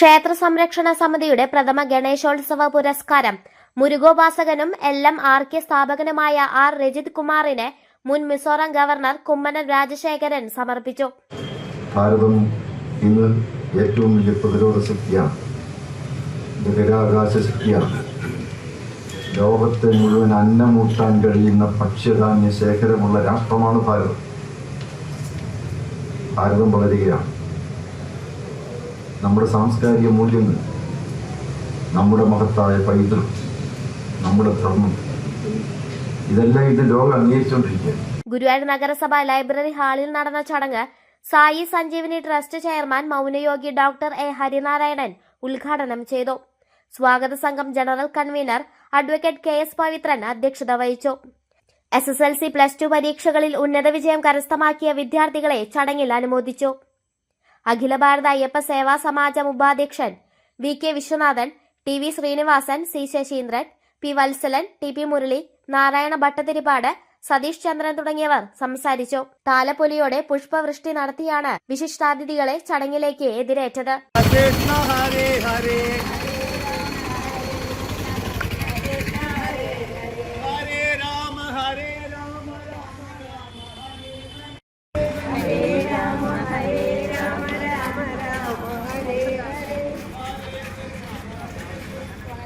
ക്ഷേത്ര സംരക്ഷണ സമിതിയുടെ പ്രഥമ ഗണേശോത്സവ പുരസ്കാരം. മുരുകോപാസകനും എൽ എം ആർ കെ സ്ഥാപകനുമായ ആർ രജിത് കുമാറിനെ മുൻ മിസോറാം ഗവർണർ കുമ്മനൻ രാജശേഖരൻ സമർപ്പിച്ചു. ഭാരതം ഇന്ന് ഏറ്റവും വലിയ പ്രതിരോധ ശക്തിയാണ്. ബഹിരാകാശ ശക്തിയാണ്. ലോകത്തെ മുഴുവൻ അന്നമൂട്ടാൻ കഴിയുന്ന ഭക്ഷ്യധാന്യ ശേഖരമുള്ള രാഷ്ട്രമാണ് ഭാരതം. ഭാരതം വളരുകയാണ്. നമ്മുടെ സാംസ്കാരിക മൂല്യങ്ങൾ നമ്മുടെ മഹത്തായ പൈതൃകം നമ്മുടെ ധർമ്മം ഇതെല്ലാം ഇത് ലോകം അംഗീകരിച്ചുകൊണ്ടിരിക്കുകയാണ്. ഗുരുവായൂർ നഗരസഭ ലൈബ്രറി ഹാളിൽ നടന്ന ചടങ്ങ് സായി സഞ്ജീവിനി ട്രസ്റ്റ് ചെയർമാൻ മൗനയോഗി ഡോക്ടർ എ ഹരിനാരായണൻ ഉദ്ഘാടനം ചെയ്തു. സ്വാഗത സംഘം general convener advocate K S Pavithran അധ്യക്ഷത വഹിച്ചു. S S L C plus two പരീക്ഷകളിൽ ഉന്നത വിജയം കരസ്ഥമാക്കിയ വിദ്യാർത്ഥികളെ ചടങ്ങിൽ അനുമോദിച്ചു. അഖില ഭാരത അയ്യപ്പ സേവാ സമാജം ഉപാധ്യക്ഷൻ V K Viswanathan T V Srinivasan C Sasindran P Valsalan T P Murali Narayana Bhattathiripad Satheesh Chandran തുടങ്ങിയവർ സംസാരിച്ചു. താലപ്പൊലിയോടെ പുഷ്പവൃഷ്ടി നടത്തിയാണ് വിശിഷ്ടാതിഥികളെ ചടങ്ങിലേക്ക് എതിരേറ്റത്.